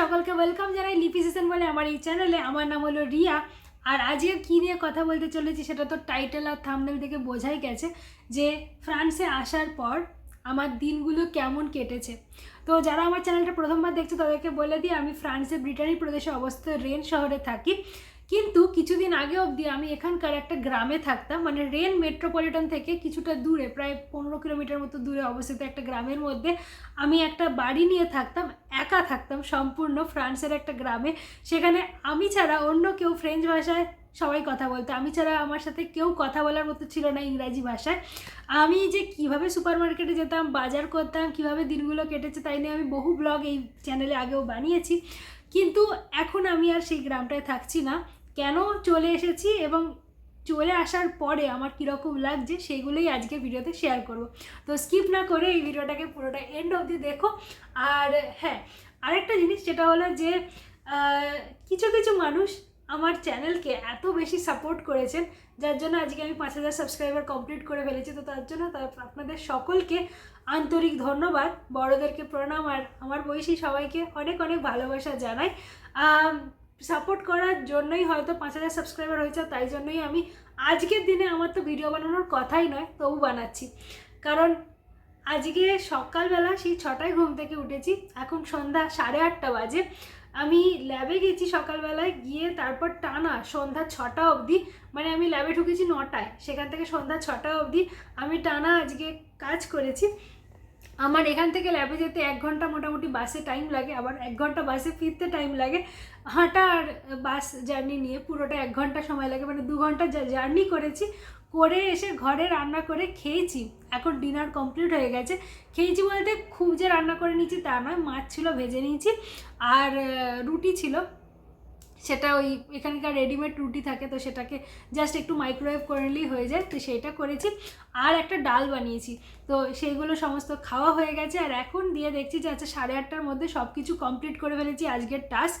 সকলকে ওয়েলকাম জানাই লিপি সেশন বলে আমার এই চ্যানেলে আমার নাম হলো রিয়া। আর আজকে কী নিয়ে কথা বলতে চলেছি সেটা তো টাইটেল আর থামনেল থেকে বোঝাই গেছে যে ফ্রান্সে আসার পর আমার দিনগুলো কেমন কেটেছে। তো যারা আমার চ্যানেলটা প্রথমবার দেখছে তাদেরকে বলে দিই, আমি ফ্রান্সে ব্রিটানি প্রদেশে অবস্থিত রেন শহরে থাকি। কিন্তু কিছুদিন আগে অবধি আমি এখানকার একটা গ্রামে থাকতাম মানে রেন মেট্রোপলিটন থেকে কিছুটা দূরে, প্রায় পনেরো কিলোমিটার মতো দূরে অবস্থিত একটা গ্রামের মধ্যে আমি একটা বাড়ি নিয়ে থাকতাম, একা থাকতাম সম্পূর্ণ ফ্রান্সের একটা গ্রামে। সেখানে আমি ছাড়া অন্য কেউ ফ্রেঞ্চ ভাষায় সবাই কথা বলতো, আমি ছাড়া আমার সাথে কেউ কথা বলার মতো ছিল না ইংরাজি ভাষায়। আমি যে কীভাবে সুপার মার্কেটে যেতাম, বাজার করতাম, কীভাবে দিনগুলো কেটেছে তাই নিয়ে আমি বহু ব্লগ এই চ্যানেলে আগেও বানিয়েছি। কিন্তু এখন আমি আর সেই গ্রামটায় থাকছি না। কেন চলে এসেছি এবং চলে আসার পরে আমার কীরকম লাগছে সেগুলোই আজকে ভিডিওতে শেয়ার করব। তো স্কিপ না করে এই ভিডিওটাকে পুরোটা এন্ড অবধি দেখো। আর হ্যাঁ আরেকটা জিনিস যেটা হলো যে কিছু কিছু মানুষ আমার চ্যানেলকে এত বেশি সাপোর্ট করেছেন, যার জন্য আজকে আমি পাঁচ হাজার সাবস্ক্রাইবার কমপ্লিট করে ফেলেছি। তো তার জন্য আপনাদের সকলকে আন্তরিক ধন্যবাদ। বড়োদেরকে প্রণাম আর আমার বয়সী সবাইকে অনেক অনেক ভালোবাসা জানাই। সাপোর্ট করার জন্যই হয়তো পাঁচ হাজার সাবস্ক্রাইবার হয়েছে, তাই জন্যই আমি আজকের দিনে আমার তো ভিডিও বানানোর কথাই নয়, তবু বানাচ্ছি। কারণ আজকে সকালবেলা সেই ছটায় ঘুম থেকে উঠেছি, এখন সন্ধ্যা সাড়ে আটটা বাজে। আমি ল্যাবে গেছি সকালবেলায়, গিয়ে তারপর টানা সন্ধ্যা ছটা অবধি মানে আমি ল্যাবে ঢুকেছি নটায়, সেখান থেকে সন্ধ্যা ছটা অবধি আমি টানা আজকে কাজ করেছি। আমার এখান থেকে ল্যাবে যেতে এক ঘণ্টা মোটামুটি বাসে টাইম লাগে, আবার এক ঘণ্টা বাসে ফিরতে টাইম লাগে। হাঁটা আর বাস জার্নি নিয়ে পুরোটা এক ঘণ্টা সময় লাগে মানে দু ঘণ্টা জার্নি করেছি। করে এসে ঘরে রান্না করে খেয়েছি। এখন ডিনার কমপ্লিট হয়ে গেছে। খেয়েছি বলতে খুব যে রান্না করে নিয়েছি তা নয়, মাছ ছিল, ভেজে নিয়েছি। আর রুটি ছিল। সেটা ওই এখানকার রেডিমেড রুটি থাকে, তো সেটাকে জাস্ট একটু মাইক্রোওয়েভ করে নিলেই হয়ে যায়, তো সেইটা করেছি। আর একটা ডাল বানিয়েছি, তো সেইগুলো সমস্ত খাওয়া হয়ে গেছে। আর এখন দিয়ে দেখছি যে আচ্ছা সাড়ে আটটার মধ্যে সব কিছু কমপ্লিট করে ফেলেছি। আজকের টাস্ক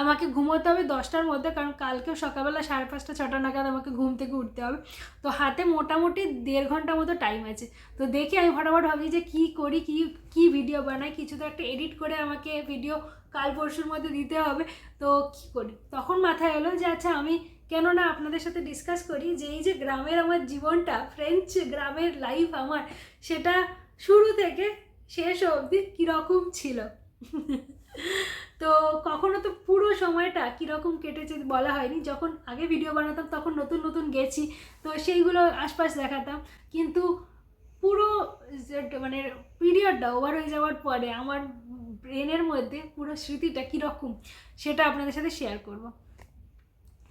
আমাকে ঘুমোতে হবে দশটার মধ্যে, কারণ কালকেও সকালবেলা সাড়ে পাঁচটা, ছটা নাগাদ আমাকে ঘুম থেকে উঠতে হবে। তো হাতে মোটামুটি দেড় ঘণ্টা মতো টাইম আছে। তো দেখি আমি ফটাফট ভাবি যে কী করি, কী কী ভিডিও বানাই। কিছু তো একটা এডিট করে আমাকে ভিডিও কাল পরশুর মধ্যে দিতে হবে। তো কী করি? তখন মাথায় এলো যে আচ্ছা আমি কেননা আপনাদের সাথে ডিসকাস করি যে এই যে গ্রামের আমার জীবনটা ফ্রেঞ্চ গ্রামের লাইফ আমার, সেটা শুরু থেকে শেষ অবধি কীরকম ছিল? তো কখনো তো পুরো সময়টা কীরকম কেটেছে বলা হয়নি। যখন আগে ভিডিও বানাতাম, তখন নতুন নতুন গেছি, তো সেইগুলো আশপাশ দেখাতাম। কিন্তু পুরো মানে পিরিয়ডটা ওভার হয়ে যাওয়ার পরে আমার ব্রেনের মধ্যে পুরো স্মৃতিটা কীরকম, সেটা আপনাদের সাথে শেয়ার করব।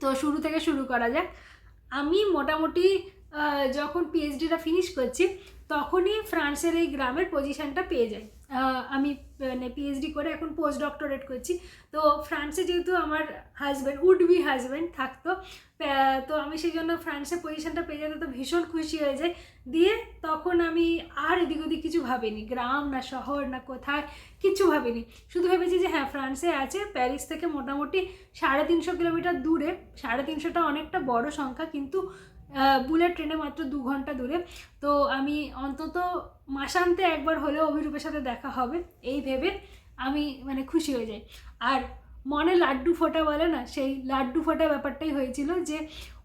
তো শুরু থেকে শুরু করা যাক। আমি মোটামুটি যখন পিএইচডিটা ফিনিশ করছি, তখনই ফ্রান্সের এই গ্রামের পজিশনটা পেয়ে যাই। আমি মানে পিএইচডি করে এখন পোস্ট ডক্টরেট করছি। তো ফ্রান্সে যেহেতু আমার হাজব্যান্ড উড বি হাজব্যান্ড থাকতো, তো আমি সেই জন্য ফ্রান্সে পজিশনটা পেয়ে যেতে তো ভীষণ খুশি হয়ে যায় দিয়ে তখন আমি আর এদিক ওদিক কিছু ভাবিনি। গ্রাম না শহর না কোথায় কিছু ভাবিনি। শুধু ভেবেছি যে হ্যাঁ ফ্রান্সে আছে প্যারিস থেকে মোটামুটি সাড়ে তিনশো কিলোমিটার দূরে। সাড়ে তিনশোটা অনেকটা বড় সংখ্যা, কিন্তু বুলেট ট্রেনে মাত্র দু ঘণ্টা দূরে। তো আমি অন্তত মাসান্তে একবার হলেও অভিরূপের সাথে দেখা হবে, এই ভেবে আমি মানে খুশি হয়ে যাই। আর মনে লাড্ডু ফোটা বলে না, সেই লাড্ডু ফোটা ব্যাপারটাই হয়েছিল যে,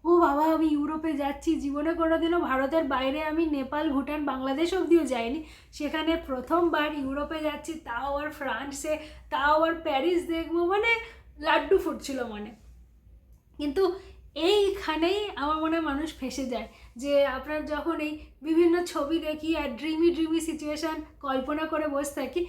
ও বাবা, আমি ইউরোপে যাচ্ছি, জীবনে কোনোদিনও ভারতের বাইরে আমি নেপাল, ভুটান, বাংলাদেশ অবধিও যাইনি। সেখানে প্রথমবার ইউরোপে যাচ্ছি, তাও আর ফ্রান্সে, তাও আর প্যারিস দেখব মানে লাড্ডু ফুটছিল মনে। কিন্তু এইখানেই আমার মনে হয় মানুষ ফেসে যায়। যে আপনার যখন এই বিভিন্ন ছবি দেখি আর ড্রিমি ড্রিমি সিচুয়েশান কল্পনা করে বসে থাকি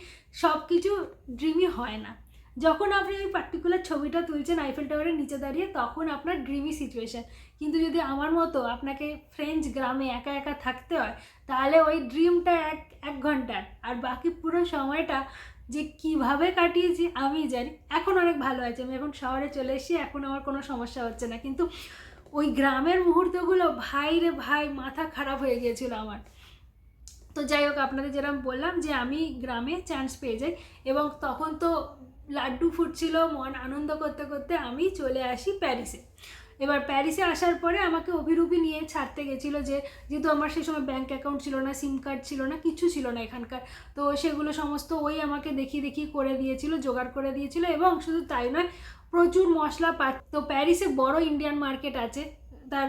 সব কিছু ড্রিমি হয় না। যখন আপনি ওই পার্টিকুলার ছবিটা তুলছেন আইফেল টাওয়ারের নিচে দাঁড়িয়ে, তখন আপনার ড্রিমি সিচুয়েশান কিন্তু যদি আমার মতো আপনাকে ফ্রেঞ্চ গ্রামে একা একা থাকতে হয়, তাহলে ওই ড্রিমটা এক এক ঘণ্টার। আর বাকি পুরো সময়টা যে কীভাবে কাটিয়েছি আমি জানি। এখন অনেক ভালো আছে, আমি এখন শহরে চলে এসেছি, এখন আমার কোনো সমস্যা হচ্ছে না। কিন্তু ওই গ্রামের মুহূর্তগুলো, ভাই রে ভাই, মাথা খারাপ হয়ে গিয়েছিল আমার। তো যাই হোক, আপনাদের যেরকম বললাম যে আমি গ্রামে চান্স পেয়ে যাই এবং তখন তো লাড্ডু ফুটছিল, মন আনন্দ করতে করতে আমি চলে আসি প্যারিসে। এবার প্যারিসে আসার পরে আমাকে অভিরূপী নিয়ে ছাড়তে গেছিল যে, যেহেতু আমার সেই সময় ব্যাঙ্ক অ্যাকাউন্ট ছিল না সিম কার্ড ছিল না, কিছু ছিল না এখানকার। তো সেগুলো সমস্ত ওই আমাকে দেখিয়ে দেখিয়ে করে দিয়েছিল, জোগাড় করে দিয়েছিল এবং শুধু তাই নয়, প্রচুর মশলা পা তো প্যারিসে বড় ইন্ডিয়ান মার্কেট আছে। তার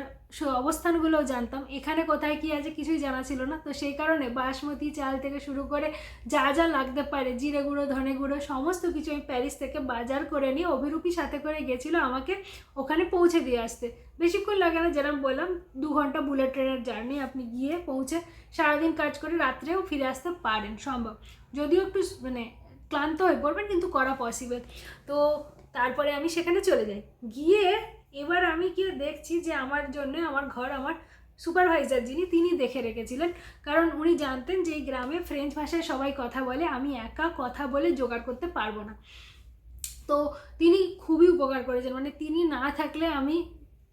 অবস্থানগুলোও জানতাম। এখানে কোথায় কি আছে কিছুই জানা ছিল না। তো সেই কারণে বাসমতি চাল থেকে শুরু করে যা যা লাগতে পারে, জিরে গুঁড়ো, ধনে গুঁড়ো, সমস্ত কিছু আমি প্যারিস থেকে বাজার করে নিয়ে অভিরূপী সাথে করে গেছিল আমাকে ওখানে পৌঁছে দিয়ে আসতে। বেশিক্ষণ লাগে না যেরকম বললাম, দু ঘণ্টা বুলেট ট্রেনের জার্নি আপনি গিয়ে পৌঁছে সারাদিন কাজ করে রাত্রেও ফিরে আসতে পারেন, সম্ভব। যদিও একটু মানে ক্লান্ত হয়ে পড়বেন, কিন্তু করা পসিবল তো তারপরে আমি সেখানে চলে যাই। গিয়ে এবার আমি গিয়ে দেখছি যে আমার জন্য আমার ঘর আমার সুপারভাইজার যিনি, তিনি দেখে রেখেছিলেন। কারণ উনি জানতেন যে এই গ্রামে ফ্রেঞ্চ ভাষায় সবাই কথা বলে, আমি একা কথা বলে জোগাড় করতে পারব না। তো তিনি খুবই উপকার করেছেন মানে তিনি না থাকলে আমি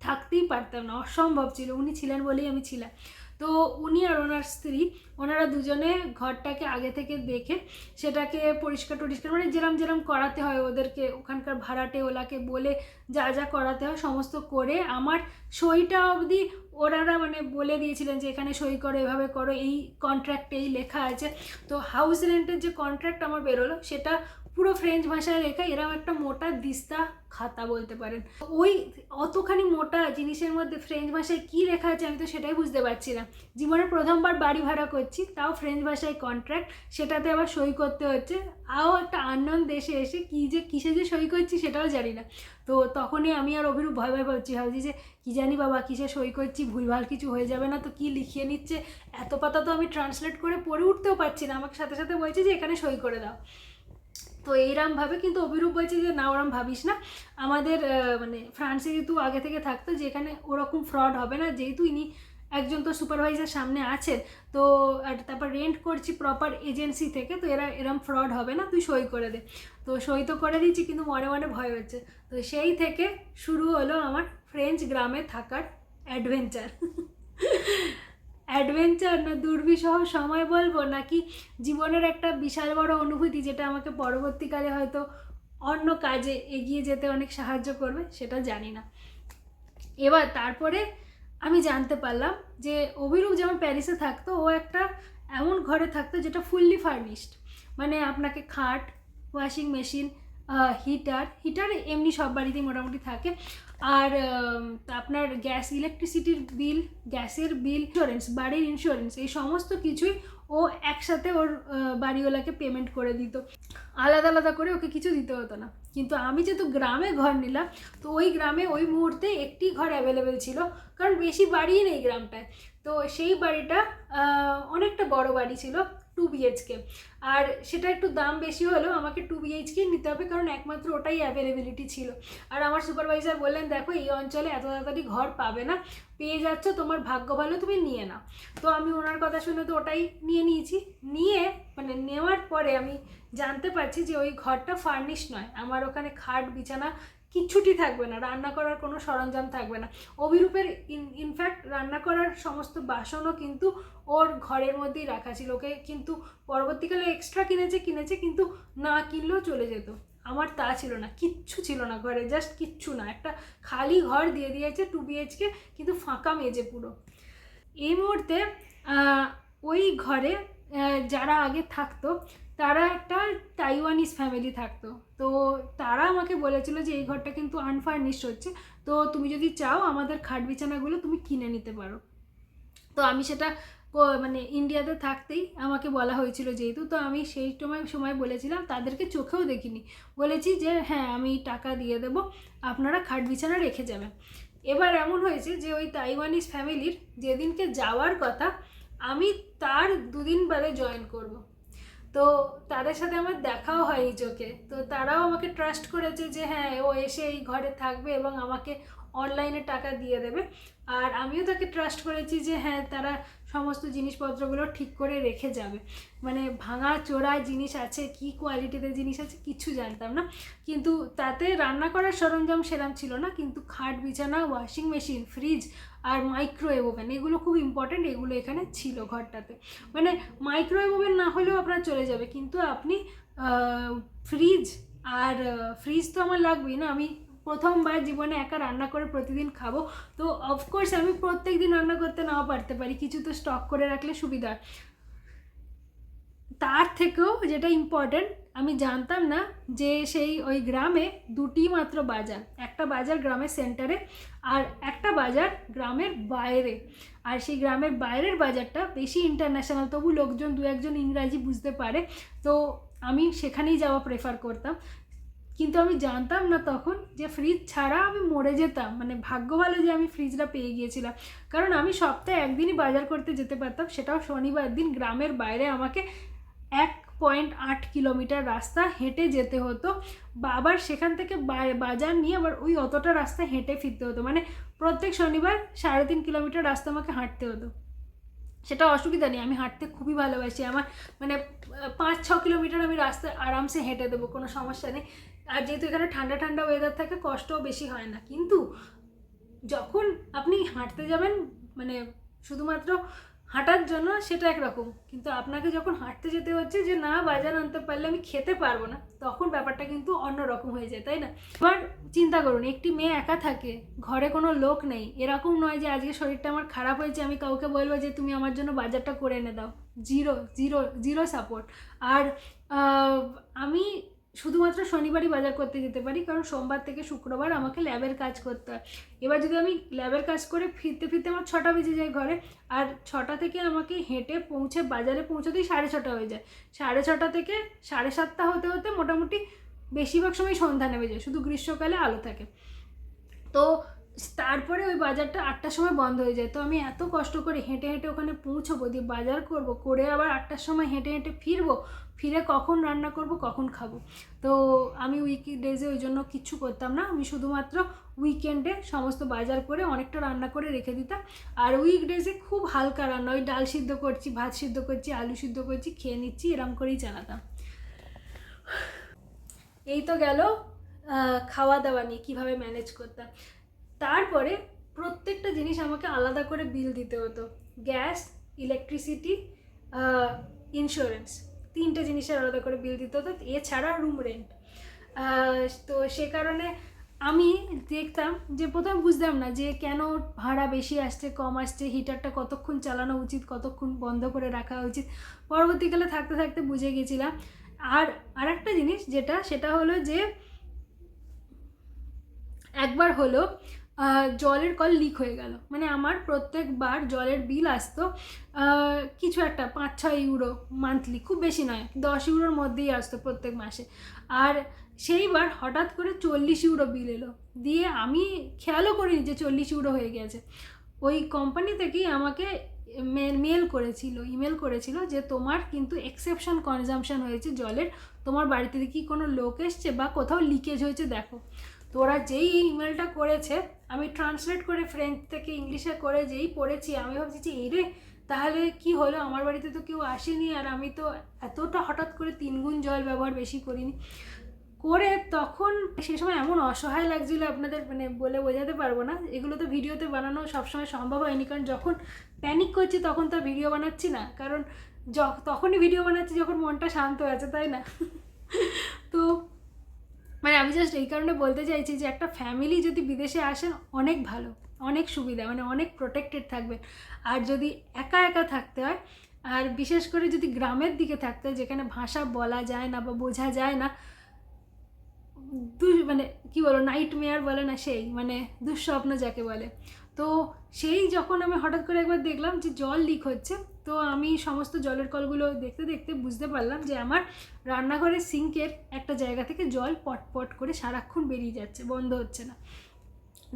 থাকতেই পারতাম না, অসম্ভব ছিল। উনি ছিলেন বলেই আমি ছিলাম। তো উনি আর ওনার স্ত্রী, ওনারা দুজনে ঘরটাকে আগে থেকে দেখে সেটাকে পরিষ্কার টরিষ্কার মানে যেরম যেরম করাতে হয় ওদেরকে, ওখানকার ভাড়াটে ওলাকে বলে যা যা করাতে হয় সমস্ত করে। আমার সইটা অবধি ওনারা মানে বলে দিয়েছিলেন যে এখানে সই করো, এভাবে করো, এই কন্ট্রাক্টে এই লেখা আছে। তো হাউস রেন্টের যে কন্ট্রাক্ট আমার বেরোলো সেটা পুরো ফ্রেঞ্চ ভাষায় লেখা এরকম একটা মোটা দিস্তা খাতা বলতে পারেন। ওই অতখানি মোটা জিনিসের মধ্যে ফ্রেঞ্চ ভাষায় কী লেখা আছে আমি তো সেটাই বুঝতে পারছি না। জীবনে প্রথমবার বাড়ি ভাড়া করছি, তাও ফ্রেঞ্চ ভাষায় কন্ট্রাক্ট সেটাতে আবার সই করতে হচ্ছে। আও একটা আননোন দেশে এসে কী যে, কিসে যে সই করছি সেটাও জানি না। তো তখনই আমি আর অভিরূপ ভয় ভয় পাচ্ছি, ভাবছি যে কী জানি বাবা, কিসে সই করছি, ভুলভাল কিছু হয়ে যাবে না তো কি লিখিয়ে নিচ্ছে? এত পাতা তো আমি ট্রান্সলেট করে পড়ে উঠতেও পারছি না। আমাকে সাথে সাথে বলছে যে, এখানে সই করে দাও। তো এইরম ভাবে কিন্তু অভিরূপ বলছে যে, না, ওরম ভাবিস না। আমাদের মানে ফ্রান্সে যেহেতু আগে থেকে থাকতো, যেখানে ওরকম ফ্রড হবে না, যেহেতু ইনি একজন তো সুপারভাইজার সামনে আছেন, তো আর তারপর রেন্ট করছি প্রপার এজেন্সি থেকে, তো এরা এরম ফ্রড হবে না, তুই সই করে দে। তো সই তো করে দিচ্ছি কিন্তু মনে মনে ভয় হচ্ছে। তো সেই থেকে শুরু হলো আমার ফ্রেঞ্চ গ্রামে থাকার অ্যাডভেঞ্চার অ্যাডভেঞ্চার না দুর্বিষহ সময় বলব? নাকি জীবনের একটা বিশাল বড় অনুভূতি যেটা আমাকে পরবর্তীকালে হয়তো অন্য কাজে এগিয়ে যেতে অনেক সাহায্য করবে, সেটা জানি না। এবার তারপরে আমি জানতে পারলাম যে অভিরূপ যেমন প্যারিসে থাকতো, ও একটা এমন ঘরে থাকতো যেটা ফুললি ফার্নিশড মানে আপনাকে খাট ওয়াশিং মেশিন হিটার হিটার এমনি সব বাড়িতেই মোটামুটি থাকে। আর আপনার গ্যাস ইলেকট্রিসিটির বিল গ্যাসের বিল ইন্স্যুরেন্স বাড়ির ইন্স্যুরেন্স এই সমস্ত কিছুই ও একসাথে ওর বাড়িওয়ালাকে পেমেন্ট করে দিত। আলাদা আলাদা করে ওকে কিছু দিতে হতো না। কিন্তু আমি যেহেতু গ্রামে ঘর নিলাম, তো ওই গ্রামে ওই মুহূর্তে একটি ঘর অ্যাভেলেবেল ছিল, কারণ বেশি বাড়িই নেই গ্রামটায়। তো সেই বাড়িটা অনেকটা বড় বাড়ি ছিল। টু বিএইচকে আর সেটা একটু দাম বেশি হলেও আমাকে টু বিএইচকে নিতে হবে, কারণ একমাত্র ওটাই অ্যাভেলেবিলিটি ছিল। আর আমার সুপারভাইজার বললেন, দেখো, এই অঞ্চলে এত তাড়াতাড়ি ঘর পাবে না, পেয়ে যাচ্ছ, তোমার ভাগ্য ভালো, তুমি নিয়ে নাও। তো আমি ওনার কথা শুনে তো ওটাই নিয়ে নিয়েছি। নিয়ে মানে নেওয়ার পরে আমি জানতে পারছি যে ওই ঘরটা ফার্নিশ নয়, আমার ওখানে খাট, বিছানা কিচ্ছুটি থাকবে না, রান্না করার কোনো সরঞ্জাম থাকবে না। অভিরূপের ইনফ্যাক্ট রান্না করার সমস্ত বাসনও কিন্তু ওর ঘরের মধ্যেই রাখা ছিল। ওকে কিন্তু পরবর্তীকালে এক্সট্রা কিনেছে কিনেছে, কিন্তু না কিনলেও চলে যেত। আমার তা ছিল না, কিচ্ছু ছিল না ঘরে জাস্ট কিচ্ছু না। একটা খালি ঘর দিয়ে দিয়েছে টু বিএইচকে কিন্তু ফাঁকা মেজে পুরো। এই মুহূর্তে ওই ঘরে যারা আগে থাকতো তারা একটা তাইওয়ানিজ ফ্যামিলি থাকতো। তো তারা আমাকে বলেছিল যে, এই ঘরটা কিন্তু আনফার্নিশড হচ্ছে। তো তুমি যদি চাও আমাদের খাট বিছানাগুলো তুমি কিনে নিতে পারো। তো আমি সেটা মানে ইন্ডিয়াতে থাকতেই আমাকে বলা হয়েছিল যেহেতু। তো আমি সেই সময় সময় বলেছিলাম, তাদেরকে চোখেও দেখিনি। বলেছি যে হ্যাঁ আমি টাকা দিয়ে দেব। আপনারা খাট বিছানা রেখে যাবেন। এবার এমন হয়েছে যে, ওই তাইওয়ানিজ ফ্যামিলির যেদিনকে যাওয়ার কথা, আমি তার দুদিন বাদে জয়েন করব। তো তাদের সাথে আমার দেখাও হয় এই চোখে তো তারাও আমাকে ট্রাস্ট করেছে যে হ্যাঁ ও এসে এই ঘরে থাকবে এবং আমাকে অনলাইনে টাকা দিয়ে দেবে। আর আমিও তাকে ট্রাস্ট করেছি যে হ্যাঁ তারা সমস্ত জিনিসপত্রগুলো ঠিক করে রেখে যাবে। মানে ভাঙা চোরা জিনিস আছে, কি কোয়ালিটিতে জিনিস আছে কিছু জানতাম না। কিন্তু তাতে রান্না করার সরঞ্জাম সেরাম ছিল না। কিন্তু খাট, বিছানা ওয়াশিং মেশিন ফ্রিজ আর মাইক্রোওয়েভ ওভেন এগুলো খুব ইম্পর্ট্যান্ট এগুলো এখানে ছিল ঘরটাতে। মানে মাইক্রোওয়েভ ওভেন না হলেও আপনার চলে যাবে। কিন্তু আপনি ফ্রিজ আর ফ্রিজ তো আমার লাগবেই না। আমি প্রথমবার জীবনে একা রান্না করে প্রতিদিন খাব। তো অফকোর্স আমি প্রত্যেক দিন রান্না করতে নাও পারতে পারি। কিছু তো স্টক করে রাখলে সুবিধা তার থেকেও যেটা ইম্পর্ট্যান্ট আমি জানতাম না যে সেই ওই গ্রামে দুটি মাত্র বাজার। একটা বাজার গ্রামের সেন্টারে আর একটা বাজার গ্রামের বাইরে। আর সেই গ্রামের বাইরের বাজারটা বেশি ইন্টারন্যাশনাল তবু লোকজন দু একজন ইংরাজি বুঝতে পারে। তো, আমি সেখানেই যাওয়া প্রেফার করতাম। কিন্তু আমি জানতাম না তখন যে ফ্রিজ ছাড়া আমি মরে যেতাম। মানে ভাগ্য ভালো যে আমি ফ্রিজটা পেয়ে গিয়েছিলাম। কারণ আমি সপ্তাহে একদিনই বাজার করতে যেতে পারতাম। সেটাও শনিবার দিন গ্রামের বাইরে আমাকে এক পয়েন্ট আট কিলোমিটার রাস্তা হেঁটে যেতে হতো। আবার সেখান থেকে বাজার নিয়ে আবার ওই অতটা রাস্তা হেঁটে ফিরতে হতো। মানে প্রত্যেক শনিবার সাড়ে তিন কিলোমিটার রাস্তা আমাকে হাঁটতে হতো। সেটা অসুবিধা নেই। আমি হাঁটতে খুবই ভালোবাসি। আমার মানে পাঁচ, ছ কিলোমিটার আমি রাস্তা আরামসে হেঁটে দেবো। কোনো সমস্যা নেই। আর যেহেতু এখানে ঠান্ডা ঠান্ডা ওয়েদার থাকে, কষ্টও বেশি হয় না। কিন্তু যখন আপনি হাঁটতে যাবেন মানে শুধুমাত্র হাঁটার জন্য সেটা একরকম। কিন্তু আপনাকে যখন হাঁটতে যেতে হচ্ছে যে, না, বাজার আনতে পারলে আমি খেতে পারব না, তখন ব্যাপারটা কিন্তু অন্যরকম হয়ে যায়, তাই না? এবার চিন্তা করুন, একটি মেয়ে একা থাকে, ঘরে কোনো লোক নেই, এরকম নয় যে, আজকে শরীরটা আমার খারাপ হয়েছে, আমি কাউকে বলব যে, তুমি আমার জন্য বাজারটা করে এনে দাও। জিরো জিরো জিরো সাপোর্ট আর আমি শুধুমাত্র শনিবারই বাজার করতে যেতে পারি, কারণ সোমবার থেকে শুক্রবার আমাকে ল্যাবের কাজ করতে হয়। এবার যদি আমি ল্যাবের কাজ করে ফিরতে ফিরতে আমার ছটা বেজে যায় ঘরে, আর ছটা থেকে আমাকে হেঁটে পৌঁছে বাজারে পৌঁছতেই সাড়ে ছটা হয়ে যায়। সাড়ে ছটা থেকে সাড়ে সাতটা হতে হতে মোটামুটি বেশিরভাগ সময় সন্ধ্যা নেমে যায়, শুধু গ্রীষ্মকালে আলো থাকে। তো তারপরে ওই বাজারটা আটটার সময় বন্ধ হয়ে যায়। তো আমি এত কষ্ট করে হেঁটে হেঁটে ওখানে পৌঁছবো দিয়ে বাজার করব, করে আবার আটটার সময় হেঁটে হেঁটে ফিরবো, ফিরে কখন রান্না করব, কখন খাব। তো আমি উইকডেজে ওই জন্য কিচ্ছু করতাম না। আমি শুধুমাত্র উইকেন্ডে সমস্ত বাজার করে অনেকটা রান্না করে রেখে দিতাম। আর উইকডেজে খুব হালকা রান্না, ওই ডাল সিদ্ধ করছি, ভাত সিদ্ধ করছি, আলু সিদ্ধ করছি, খেয়ে নিচ্ছি, এরম করেই চালাতাম। এই তো গেল খাওয়া দাওয়া নিয়ে কীভাবে ম্যানেজ করতাম। তারপরে প্রত্যেকটা জিনিস আমাকে আলাদা করে বিল দিতে হতো। গ্যাস ইলেকট্রিসিটি ইন্স্যুরেন্স তিনটে জিনিসের আলাদা করে বিল দিতে হতো। এছাড়া রুম রেন্ট তো সে কারণে আমি দেখতাম যে প্রথমে বুঝতাম না যে কেন ভাড়া বেশি আসছে, কম আসছে হিটারটা কতক্ষণ চালানো উচিত, কতক্ষণ বন্ধ করে রাখা উচিত। পরবর্তীকালে থাকতে থাকতে বুঝে গেছিলাম। আর আরেকটা জিনিস যেটা, সেটা হলো যে একবার হলো জলের কল লিক হয়ে গেল। মানে আমার প্রত্যেকবার জলের বিল আসতো কিছু একটা, পাঁচ, ছয় ইউরো মান্থলি খুব বেশি নয়, দশ ইউরোর মধ্যেই আসতো প্রত্যেক মাসে। আর সেইবার হঠাৎ করে চল্লিশ ইউরো বিল এলো। দিয়ে আমি খেয়ালও করিনি যে চল্লিশ ইউরো হয়ে গেছে। ওই কোম্পানি থেকেই আমাকে মেল করেছিল ইমেল করেছিল যে তোমার কিন্তু এক্সেপশন কনজামশন হয়েছে জলের, তোমার বাড়িতে কি কোনো লোক এসছে বা কোথাও লিকেজ হয়েছে দেখো। তো ওরা যেই ইমেলটা করেছে আমি ট্রান্সলেট করে ফ্রেঞ্চ থেকে ইংলিশে করে যেই পড়েছি, আমি ভাবছি যে এই রে, তাহলে কি হলো? আমার বাড়িতে তো কেউ আসেনি আর আমি তো এতটা হঠাৎ করে তিনগুণ জল ব্যবহার বেশি করিনি। করে তখন সে সময় এমন অসহায় লাগছিল আপনাদের মানে বলে বোঝাতে পারব না। এগুলো তো ভিডিওতে বানানো সবসময় সম্ভব হয়নি, কারণ যখন প্যানিক করছি তখন তো ভিডিও বানাচ্ছি না। কারণ তখনই ভিডিও বানাচ্ছি যখন মনটা শান্ত আছে, তাই না? তো মানে আমি জাস্ট এই কারণে বলতে চাইছি যে একটা ফ্যামিলি যদি বিদেশে আসেন অনেক ভালো, অনেক সুবিধা মানে অনেক প্রোটেক্টেড থাকবে। আর যদি একা একা থাকতে হয়, আর বিশেষ করে যদি গ্রামের দিকে থাকতে হয়, যেখানে ভাষা বলা যায় না বা বোঝা যায় না দু মানে কি বলো নাইট মেয়ার বলে না সেই মানে দুঃস্বপ্ন যাকে বলে। তো সেই যখন আমি হঠাৎ করে একবার দেখলাম যে জল লিক হচ্ছে, তো আমি সমস্ত জলের কলগুলো দেখতে দেখতে বুঝতে পারলাম যে আমার রান্নাঘরের সিঙ্কের একটা জায়গা থেকে জল পটপট পট করে সারাক্ষণ বেরিয়ে যাচ্ছে, বন্ধ হচ্ছে না।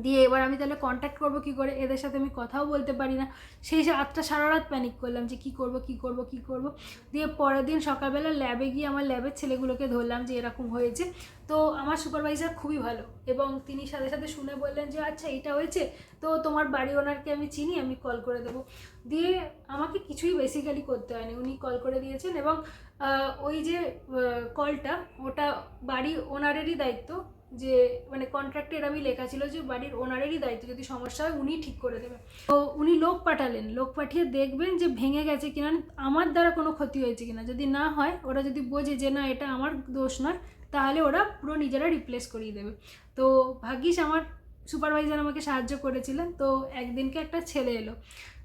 দিয়ে এবার আমি তাহলে কন্ট্যাক্ট করব কী করে? এদের সাথে আমি কথাও বলতে পারি না। সেই রাতটা সারা রাত প্যানিক করলাম যে কী করব কী করব কী করব। দিয়ে পরের দিন সকালবেলা ল্যাবে গিয়ে আমার ল্যাবের ছেলেগুলোকে ধরলাম যে এরকম হয়েছে। তো আমার সুপারভাইজার খুবই ভালো এবং তিনি সাথে সাথে শুনে বললেন যে আচ্ছা এটা হয়েছে। তো তোমার বাড়ি ওনারকে আমি চিনি, আমি কল করে দেবো। দিয়ে আমাকে কিছুই বেসিক্যালি করতে হয়নি। উনি কল করে দিয়েছেন এবং ওই যে কলটা ওটা বাড়ি ওনারেরই দায়িত্ব। যে মানে কন্ট্রাক্টে এরমই লেখা ছিল যে, বাড়ির ওনারেরই দায়িত্ব, যদি সমস্যা হয় উনি ঠিক করে দেবেন তো উনি লোক পাঠালেন, লোক পাঠিয়ে দেখবেন যে ভেঙে গেছে কিনা, আমার দ্বারা কোনো ক্ষতি হয়েছে কিনা। যদি না হয়, ওরা যদি বোঝে যে, না, এটা আমার দোষ নয়, তাহলে ওরা পুরো নিজেরা রিপ্লেস করিয়ে দেবে। তো ভাগ্যিস আমার সুপারভাইজার আমাকে সাহায্য করেছিলেন, তো একদিনকে একটা ছেলে এলো।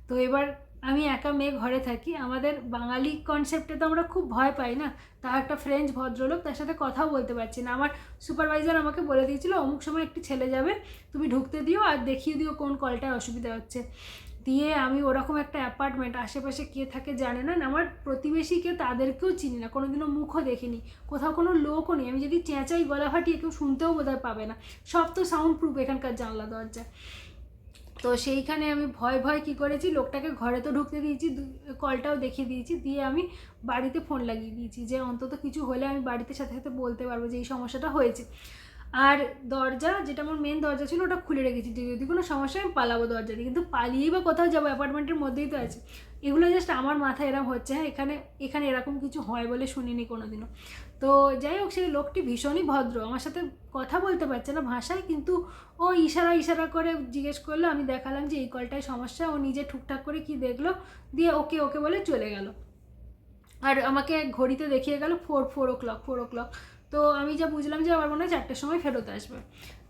তো এবার আমি একা মেয়ে ঘরে থাকি, আমাদের বাঙালি কনসেপ্টে তো আমরা খুব ভয় পাই না? তার একটা ফ্রেঞ্চ ভদ্রলোক, তার সাথে কথাও বলতে পারছি না। আমার সুপারভাইজার আমাকে বলে দিয়েছিল, অমুক সময় একটি ছেলে যাবে, তুমি ঢুকতে দিও আর দেখিয়ে দিও কোন কলটায় অসুবিধা হচ্ছে। দিয়ে আমি ওরকম একটা অ্যাপার্টমেন্ট আশেপাশে কে থাকে জানে না, আমার প্রতিবেশীকে তাদেরকেও চিনি না। কোনোদিনও মুখও দেখিনি, কোথাও কোনো লোকও নেই। আমি যদি চেঁচাই গলা ফাটিয়ে কেউ শুনতেও বোধহয় পাবে না। সব তো সাউন্ড প্রুফ এখানকার জানলা দরজা। তো সেইখানে আমি ভয় ভয় কি করেছি, লোকটাকে ঘরে তো ঢুকতে দিয়েছি কলটাও দেখিয়ে দিয়েছি, দিয়ে আমি বাড়িতে ফোন লাগিয়ে দিয়েছি যে অন্তত কিছু হলে আমি বাড়িতে সাথে সাথে বলতে পারব যে এই সমস্যাটা হয়েছে। আর দরজা, যেটা আমার মেন দরজা ছিল, ওটা খুলে রেখেছি। যে যদি কোনো সমস্যা আমি পালাবো দরজা দিয়ে। কিন্তু পালিয়েই বা কোথাও যাব অ্যাপার্টমেন্টের মধ্যেই তো আছে। এগুলো জাস্ট আমার মাথায় এরকম হচ্ছে হ্যাঁ এখানে এখানে এরকম কিছু হয় বলে শুনিনি কোনোদিনও। তো যাই হোক, সেই লোকটি ভীষণই ভদ্র। আমার সাথে কথা বলতে পারছে না ভাষায়, কিন্তু ও ইশারা ইশারা করে জিজ্ঞেস করল, আমি দেখালাম যে এই কলটায় সমস্যা, ও নিজে ঠুকঠাক করে কি দেখল, দিয়ে ওকে ওকে বলে চলে গেল। আর আমাকে ঘড়িতে দেখিয়ে গেল four four o'clock four o'clock তো আমি যা বুঝলাম যে আমার মনে হয় চারটের সময় ফেরত আসবে।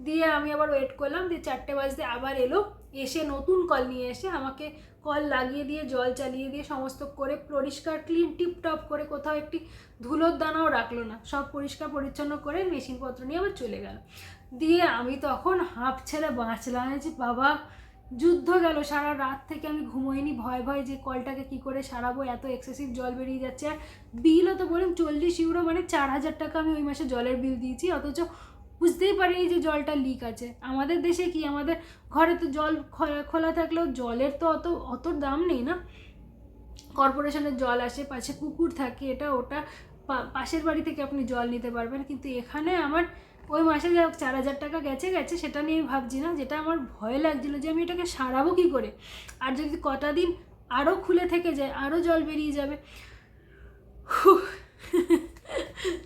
দিয়ে আমি আবার ওয়েট করলাম, দিয়ে চারটে বাজতে আবার এলো, এসে নতুন কল নিয়ে এসে আমাকে কল লাগিয়ে দিয়ে, জল চালিয়ে দিয়ে সমস্ত করে পরিষ্কার ক্লিন টিপটপ করে কোথাও একটি ধুলোর দানাও রাখল না। সব পরিষ্কার, পরিচ্ছন্ন করে মেশিনপত্র নিয়ে আবার চলে গেল। দিয়ে আমি তখন হাঁপ ছেড়ে বাঁচলাম যে বাবা যুদ্ধ গেল, সারা রাত থেকে আমি ঘুমোইনি, ভয় ভয় যে কলটাকে কি করে সারাবো, এত এক্সেসিভ জল বেরিয়ে যাচ্ছে। আর বিলও তো বলুন চল্লিশ ইউরো মানে চার হাজার টাকা আমি ওই মাসে জলের বিল দিয়েছি, অথচ বুঝতেই পারিনি যে জলটা লিক আছে। আমাদের দেশে কি, আমাদের ঘরে তো জল খোলা- থাকলেও জলের তো অত অত দাম নেই না? কর্পোরেশনের জল আসে, পাশে পুকুর থাকে, এটা ওটা পাশের বাড়ি থেকে আপনি জল নিতে পারবেন, কিন্তু এখানে আমার ওই মাসে যা চার হাজার টাকা গেছে গেছে, সেটা নিয়ে ভাবছি না। যেটা আমার ভয় লাগছিল যে আমি এটাকে সারাবো কী করে? আর যদি কটা দিন আরও খুলে থেকে যায় আরও জল বেরিয়ে যাবে।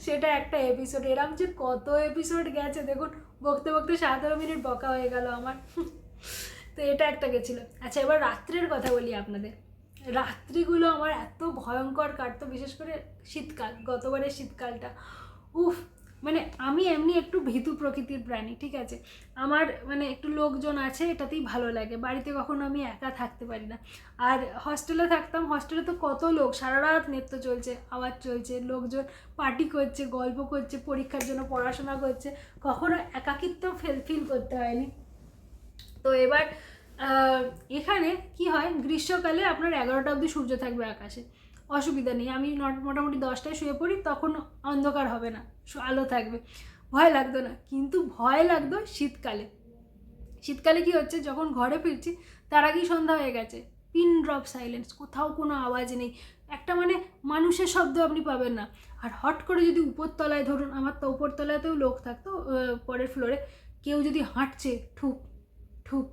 সেটা একটা এপিসোড এরম যে কত এপিসোড গেছে, দেখুন, বকতে বকতে সতেরো মিনিট বকা হয়ে গেল আমার। তো এটা একটা গেছিল। আচ্ছা এবার রাত্রের কথা বলি আপনাদের। রাত্রিগুলো আমার এত ভয়ঙ্কর কাটতো, বিশেষ করে শীতকাল, গতবারের শীতকালটা। উফ মানে আমি এমনি একটু ভীতু প্রকৃতির প্রাণী, ঠিক আছে? আমার মানে একটু লোকজন আছে, এটাতেই ভালো লাগে। বাড়িতে কখনো আমি একা থাকতে পারি না। আর হস্টেলে থাকতাম হস্টেলে তো কত লোক সারা রাত নৃত্য চলছে, আওয়াজ চলছে, লোকজন পার্টি করছে, গল্প করছে, পরীক্ষার জন্য পড়াশোনা করছে। কখনো একাকিত্ব ফিল ফিল করতে হয়নি। তো এবার এখানে কি হয়? গ্রীষ্মকালে আপনার এগারোটা অবধি সূর্য থাকবে আকাশে। অসুবিধা নেই। আমি মোটামুটি দশটায় শুয়ে পড়ি, তখন অন্ধকার হবে না। আলো থাকবে। ভয় লাগতো না। কিন্তু ভয় লাগতো শীতকালে। শীতকালে কি হচ্ছে? যখন ঘরে ফিরছি, তার আগেই সন্ধ্যা হয়ে গেছে। পিন ড্রপ সাইলেন্স, কোথাও কোনো আওয়াজ নেই। একটা মানে মানুষের শব্দ আপনি পাবেন না। আর হট করে যদি উপরতলায় ধরুন, আমার তো উপরতলাতেও লোক থাকতো পরের ফ্লোরে কেউ যদি হাঁটছে, ঠুক ঠুক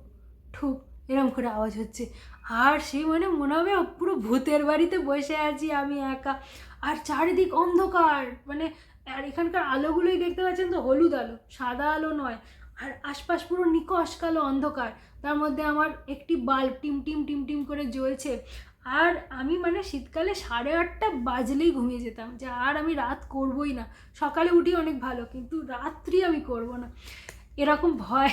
ঠুক, এরম করে আওয়াজ হচ্ছে। আর সে মানে মনে হবে পুরো ভূতের বাড়িতে বসে আছি আমি একা। আর চারিদিক অন্ধকার। মানে আর এখানকার আলোগুলোই দেখতে পাচ্ছেন তো, হলুদ আলো, সাদা আলো নয়, আর আশপাশ পুরো নিকশ কালো অন্ধকার। তার মধ্যে আমার একটি বাল্ব টিম টিম টিম টিম করে জ্বলছে। আর আমি মানে শীতকালে সাড়ে আটটা বাজলেই ঘুমিয়ে যেতাম, যে আর আমি রাত করবই না। সকালে উঠি অনেক ভালো, কিন্তু রাত্রি আমি করব না। এরকম ভয়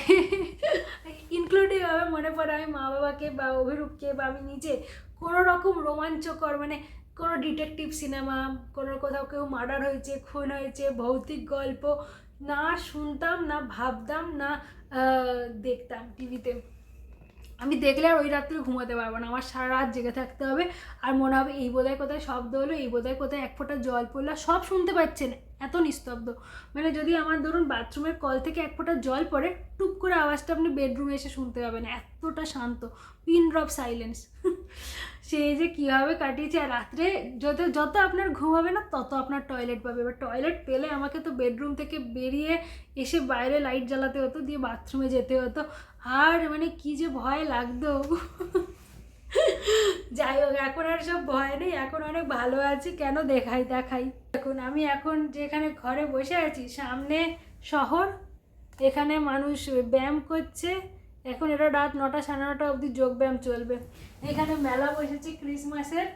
ইনক্লুডিং মনে পড়ে আমি মা বাবাকে বা অভিরূপকে বা আমি নিজে। কোনো রকম রোমাঞ্চকর মানে কোনো ডিটেকটিভ সিনেমা কোনো কোথাও কেউ মার্ডার হয়েছে, খুন হয়েছে, ভৌতিক গল্প, না শুনতাম, না ভাবতাম, না দেখতাম টিভিতে আমি দেখলে আর ওই রাত্রে ঘুমাতে পারব না। আমার সারা রাত জেগে থাকতে হবে। আর মনে হবে এই বোধহয় কোথায় শব্দ হলো, এই বোধহয় কোথায় এক ফোঁটা জল পড়ল। সব শুনতে পাচ্ছেন, এত নিস্তব্ধ। মানে যদি আমার ধরুন বাথরুমের কল থেকে এক ফোঁটা জল পড়ে, টুপ করে আওয়াজটা আপনি বেডরুমে এসে শুনতে পাবেন। এতটা শান্ত পিন ড্রপ সাইলেন্স সেই যে কীভাবে কাটিয়েছে, আর রাত্রে যত যত আপনার ঘুম হবে না, তত আপনার টয়লেট পাবে। এবার টয়লেট পেলে আমাকে তো বেডরুম থেকে বেরিয়ে এসে বাইরে লাইট জ্বালাতে হতো, দিয়ে বাথরুমে যেতে হতো। আর মানে কি যে ভয় লাগতো। যাই হোক, এখন আর সব ভয় নেই, এখন অনেক ভালো আছি, কেন দেখাই দেখাই। এখন আমি এখন যেখানে ঘরে বসে আছি, সামনে শহর, এখানে মানুষ ব্যায়াম করছে। এখন এটা রাত নটা, সাড়ে নটা অবধি যোগ ব্যায়াম চলবে। এখানে মেলা বসেছে ক্রিসমাসের।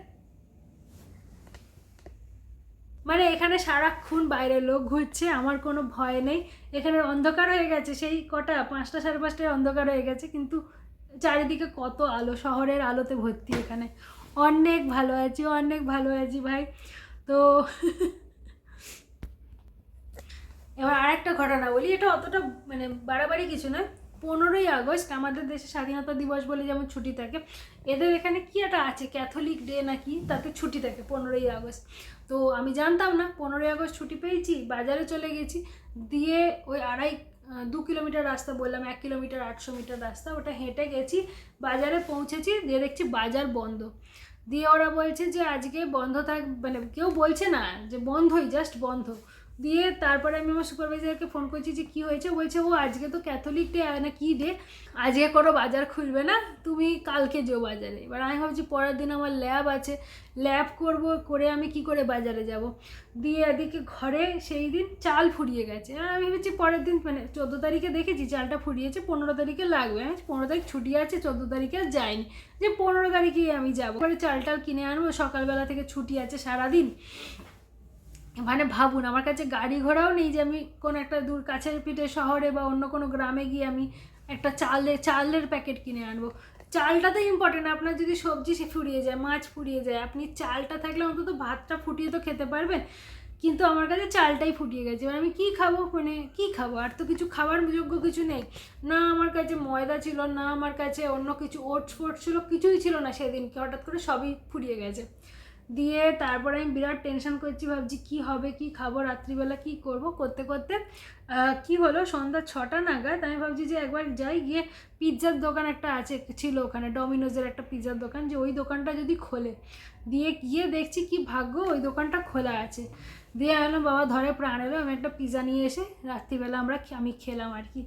মানে এখানে সারাক্ষণ বাইরে লোক ঘুরছে, আমার কোনো ভয় নেই। এখানে অন্ধকার হয়ে গেছে, সেই কটা, পাঁচটা সাড়ে পাঁচটায় অন্ধকার হয়ে গেছে, কিন্তু চারিদিকে কত আলো, শহরের আলোতে ভর্তি এখানে। অনেক ভালো আছি, অনেক ভালো আছি ভাই। তো এবার আরেকটা ঘটনা বলি, এটা অতটা মানে বাড়াবাড়ি কিছু নয় পনেরোই আগস্ট আমাদের দেশে স্বাধীনতা দিবস বলে যেমন ছুটি থাকে এদের এখানে কি একটা আছে ক্যাথলিক ডে নাকি? তাতে ছুটি থাকে, পনেরোই আগস্ট। তো আমি জানতাম না, পনেরোই আগস্ট ছুটি পেয়েছি, বাজারে চলে গেছি, দিয়ে ওই আড়াই দু কিলোমিটার রাস্তা বললাম, এক কিলোমিটার, আটশো মিটার রাস্তা, ওটা হেঁটে গেছি, বাজারে পৌঁছেছি, দিয়ে দেখছি বাজার বন্ধ। দিয়ে ওরা বলছে যে, আজকে বন্ধ থাক মানে কেউ বলছে না যে, বন্ধই জাস্ট বন্ধ। দিয়ে তারপরে আমি আমার সুপারভাইজারকে ফোন করছি যে, কী হয়েছে? বলছে, ও আজকে তো ক্যাথলিক ডে না, কী ডে আজকে কোনো বাজার খুলবে না, তুমি কালকে যেও বাজারে। এবার আমি ভাবছি, পরের দিন আমার ল্যাব আছে ল্যাব করব, করে আমি কি করে বাজারে যাব? দিয়ে এদিকে ঘরে সেই দিন চাল ফুরিয়ে গেছে। আমি ভেবেছি, পরের দিন মানে চোদ্দ তারিখে দেখেছি চালটা ফুরিয়েছে, পনেরো তারিখে লাগবে। আমি পনেরো তারিখ ছুটি আছে, চোদ্দ তারিখে যাইনি। যে, পনেরো তারিখেই আমি যাব। পরে চালটাল কিনে আনব, সকালবেলা থেকে ছুটি আছে সারাদিন। মানে ভাবুন, আমার কাছে গাড়ি ঘোড়াও নেই যে আমি কোনো একটা দূর কাছের পিঠে শহরে বা অন্য কোনো গ্রামে গিয়ে আমি একটা চালের চালের প্যাকেট কিনে আনব। চালটা তো ইম্পর্টেন্ট আপনার যদি সবজি সে ফুরিয়ে যায়, মাছ ফুরিয়ে যায়, আপনি চালটা থাকলে অন্তত ভাতটা ফুটিয়ে তো খেতে পারবেন। কিন্তু আমার কাছে চালটাই ফুটিয়ে গেছে। এবার আমি কী খাব? মানে কী খাব? আর তো কিছু খাবার যোগ্য কিছু নেই। না আমার কাছে ময়দা ছিল, না আমার কাছে অন্য কিছু, ওটস ফোটস ছিল, কিছুই ছিল না সেদিনকে। হঠাৎ করে সবই ফুরিয়ে গেছে। দিয়ে তারপরে আমি বিরাট টেনশন করছি, ভাবছি কি হবে, কি খাব, রাত্রিবেলা কি করব, করতে করতে কি হলো, সন্ধ্যা ছটা নাগাদ আমি ভাবছি যে একবার যাই গিয়ে পিৎজার দোকান একটা আছে ছিল ওখানে ডমিনোজের একটা পিৎজার দোকান, যে ওই দোকানটা যদি খোলে, দিয়ে গিয়ে দেখছি কি ভাগ্য, ওই দোকানটা খোলা আছে। দিয়ে আমি বাবা, ধরে প্রাণ এলো, আমি একটা পিৎজা নিয়ে এসে রাত্রিবেলা আমরা আমি খেলাম আর কি।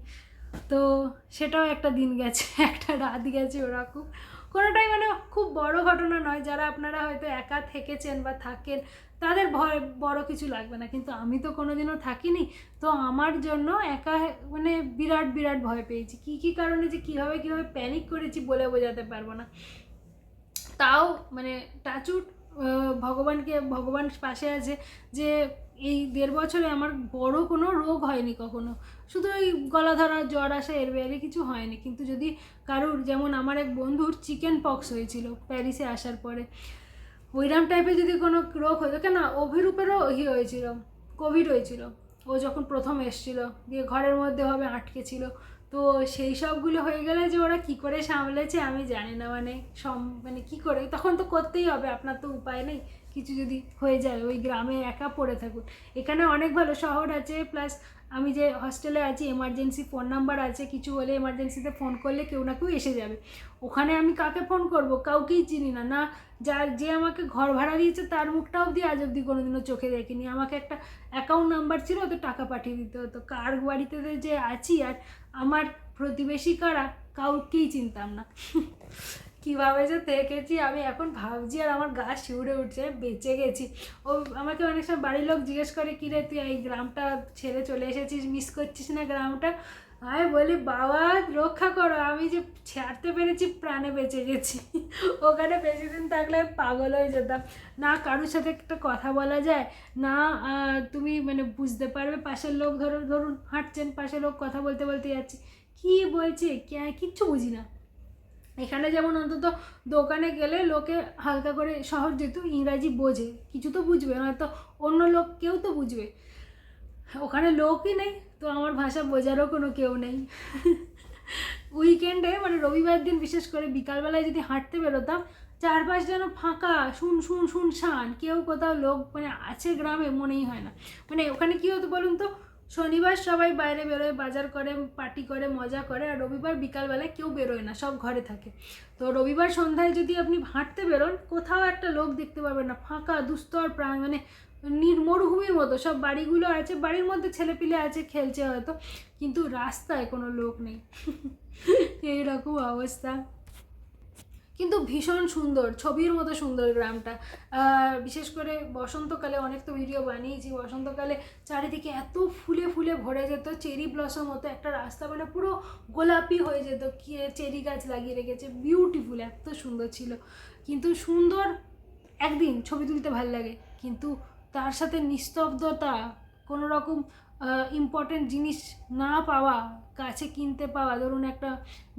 তো সেটাও একটা দিন গেছে, একটা রাত গেছে ওরকম। কোনোটাই মানে খুব বড় ঘটনা নয়। যারা আপনারা হয়তো একা থেকেছেন বা থাকেন, তাদের ভয় বড় কিছু লাগবে না। কিন্তু আমি তো কোনোদিনও থাকিনি, তো আমার জন্য একা মানে বিরাট বিরাট ভয় পেয়েছি। কী কী কারণে যে কীভাবে কীভাবে প্যানিক করেছি বলে বোঝাতে পারব না। তাও মানে টাচুট ভগবানকে, ভগবান পাশে আছে যে, এই দেড় বছরে আমার বড় কোনো রোগ হয়নি কখনো। শুধু ওই গলা ধরা, জ্বর আসা, এর বাইরে কিছু হয়নি। কিন্তু যদি কারোর, যেমন আমার এক বন্ধুর চিকেন পক্স হয়েছিল প্যারিসে আসার পরে, ওইরাম টাইপের যদি কোনো রোগ হতো কেন? অভিরূপেরও ই হয়েছিল কোভিড হয়েছিল। ও যখন প্রথম এসছিল, দিয়ে ঘরের মধ্যে হবে আটকে ছিল। তো সেই সবগুলো হয়ে গেলে যে ওরা কি করে সামলেছে আমি জানি না। মানে সম মানে কি করে? তখন তো করতেই হবে, আপনার তো উপায় নেই। কিছু যদি হয়ে যায়, ওই গ্রামে একা পড়ে থাকুন। এখানে অনেক ভালো শহর আছে প্লাস আমি যে হস্টেলে আছি এমার্জেন্সি ফোন নাম্বার আছে, কিছু হলে এমার্জেন্সিতে ফোন করলে কেউ না কেউ এসে যাবে। ওখানে আমি কাকে ফোন করব? কাউকেই চিনি না। না যার যে আমাকে ঘর ভাড়া দিয়েছে, তার মুখটা অবধি আজ অবধি কোনোদিনও চোখে দেখিনি। আমাকে একটা অ্যাকাউন্ট নাম্বার ছিল তো টাকা পাঠিয়ে দিতে হতো। কার বাড়িতে যে আছি আর আমার প্রতিবেশী কারা, কাউকেই চিনতাম না। কীভাবে যে থেকেছি, আমি এখন ভাবছি আর আমার গা শিউরে উঠছে বেঁচে গেছি। ও আমাকে অনেক সময় বাড়ির লোক জিজ্ঞেস করে, কী রে, তুই এই গ্রামটা ছেড়ে চলে এসেছিস মিস করছিস না গ্রামটা? আমি বলি, বাবা, রক্ষা করো, আমি যে ছাড়তে পেরেছি, প্রাণে বেঁচে গেছি। ওখানে বেশি দিন থাকলে পাগল হয়ে যেতাম। না কারোর সাথে একটা কথা বলা যায়, না তুমি মানে বুঝতে পারবে, পাশের লোক ধরো, ধরুন, হাঁটছেন, পাশের লোক কথা বলতে বলতে যাচ্ছে। কী বলছে? কিচ্ছু বুঝি না। এখানে যেমন অন্তত দোকানে গেলে লোকে হালকা করে শহর যেহেতু ইংরাজি বোঝে, কিছু তো বুঝবে, নয়তো অন্য লোক কেউ তো বুঝবে। ওখানে লোকই নেই, তো আমার ভাষা বোঝারও কোনো কেউ নেই। উইকেন্ডে মানে রবিবার দিন বিশেষ করে বিকালবেলায় যদি হাঁটতে বেরোতাম, চারপাশ যেন ফাঁকা, শুন শুন শুন শান কেউ কোথাও লোক মানে আছে গ্রামে মনেই হয় না। মানে ওখানে কী হতো বলুন তো শনিবার সবাই বাইরে বেরোয়, বাজার করে, পার্টি করে, মজা করে, আর রবিবার বিকালবেলায় কেউ বেরোয় না, সব ঘরে থাকে। তো রবিবার সন্ধ্যায় যদি আপনি হাঁটতে বেরোন, কোথাও একটা লোক দেখতে পাবেন না, ফাঁকা, দুস্তর প্রাণ মানে মরুভূমির মতো, সব বাড়িগুলো আছে, বাড়ির মধ্যে ছেলেপিলে আছে, খেলছে হয়তো, কিন্তু রাস্তায় কোনো লোক নেই। এইরকম অবস্থা। কিন্তু ভীষণ সুন্দর, ছবির মতো সুন্দর গ্রামটা। বিশেষ করে বসন্তকালে অনেক তো ভিডিও বানিয়েছি। বসন্তকালে চারিদিকে এত ফুলে ফুলে ভরে যেত, চেরি ব্লসম মতো একটা রাস্তা মানে পুরো গোলাপি হয়ে যেত, কি চেরি গাছ লাগিয়ে রেখেছে। বিউটিফুল এত সুন্দর ছিল। কিন্তু সুন্দর একদিন ছবি তুলতে ভালো লাগে, কিন্তু তার সাথে নিস্তব্ধতা কোনো রকম ইম্পর্টেন্ট জিনিস না পাওয়া কাছে কিনতে পাওয়া, ধরুন একটা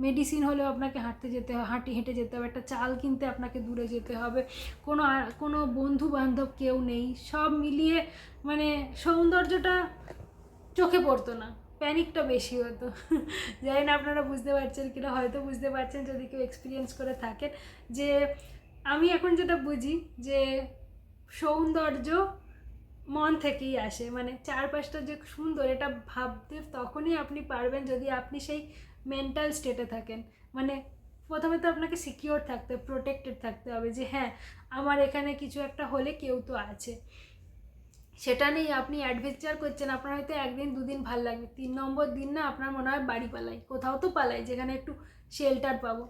মেডিসিন হলেও আপনাকে হাঁটতে যেতে হবে, হাঁটি হেঁটে যেতে হবে, একটা চাল কিনতে আপনাকে দূরে যেতে হবে, কোনো কোনো বন্ধু বান্ধব কেউ নেই, সব মিলিয়ে মানে সৌন্দর্যটা চোখে পড়তো না প্যানিকটা বেশি হতো। জানি না আপনারা বুঝতে পারছেন কিনা, হয়তো বুঝতে পারছেন যদি কেউ এক্সপিরিয়েন্স করে থাকেন যে, আমি এখন যেটা বুঝি যে, সৌন্দর্য মন থেকেই আসে। মানে চারপাশটা যে সুন্দর, এটা ভাবতে তখনই আপনি পারবেন যদি আপনি সেই মেন্টাল স্টেটে থাকেন। মানে প্রথমে তো আপনাকে সিকিওর থাকতে প্রোটেক্টেড থাকতে হবে যে হ্যাঁ আমার এখানে কিছু একটা হলে কেউ তো আছে। সেটা নেই আপনি অ্যাডভেঞ্চার করছেন, আপনার হয়তো একদিন, দুদিন ভালো লাগবে। তিন নম্বর দিন না আপনার মনে হয় বাড়ি পালাই, কোথাও তো পালাই, যেখানে একটু শেল্টার পাবো।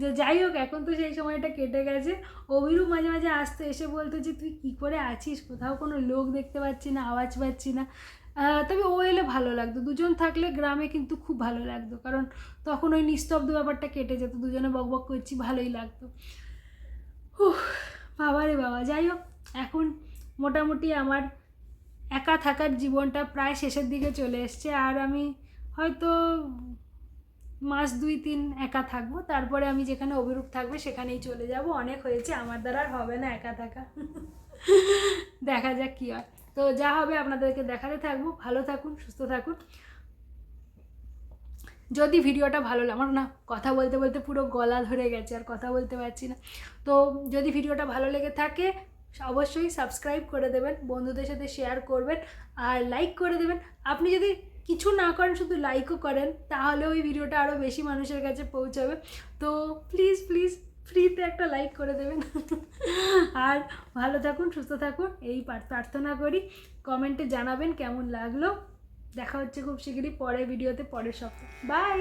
যে যাই হোক, এখন তো সেই সময়টা কেটে গেছে। অভিরূপ মাঝে মাঝে আসতো এসে বলতো যে, তুই কী করে আছিস? কোথাও কোনো লোক দেখতে পাচ্ছি না, আওয়াজ পাচ্ছি না। তবে ও এলে ভালো লাগতো। দুজন থাকলে গ্রামে কিন্তু খুব ভালো লাগতো। কারণ তখন ওই নিস্তব্ধ ব্যাপারটা কেটে যেত। দুজনে বক বক করছি, ভালোই লাগতো। বাবা রে বাবা। যাই হোক, এখন মোটামুটি আমার একা থাকার জীবনটা প্রায় শেষের দিকে চলে এসছে। আর আমি হয়তো মাস দুই তিন একা থাকব, তারপরে আমি যেখানে অভিরূপ থাকবে সেখানেই চলে যাব। অনেক হয়েছে, আমার দ্বারা আর হবে না একা থাকা। দেখা যাক কী হয়। তো যা হবে আপনাদেরকে দেখাতে থাকব। ভালো থাকুন, সুস্থ থাকুন। যদি ভিডিওটা ভালো আমার না কথা বলতে বলতে পুরো গলা ধরে গেছে, আর কথা বলতে পারছি না। তো যদি ভিডিওটা ভালো লেগে থাকে, অবশ্যই সাবস্ক্রাইব করে দেবেন, বন্ধুদের সাথে শেয়ার করবেন, আর লাইক করে দেবেন। আপনি যদি কিছু না করেন, শুধু লাইকও করেন, তাহলে ওই ভিডিওটা আরও বেশি মানুষের কাছে পৌঁছাবে। তো প্লিজ প্লিজ ফ্রিতে একটা লাইক করে দেবেন। আর ভালো থাকুন, সুস্থ থাকুন, এই প্রার্থনা করি। কমেন্টে জানাবেন কেমন লাগল। দেখা হচ্ছে খুব শীঘ্রই পরের ভিডিওতে পরের সপ্তাহে। বাই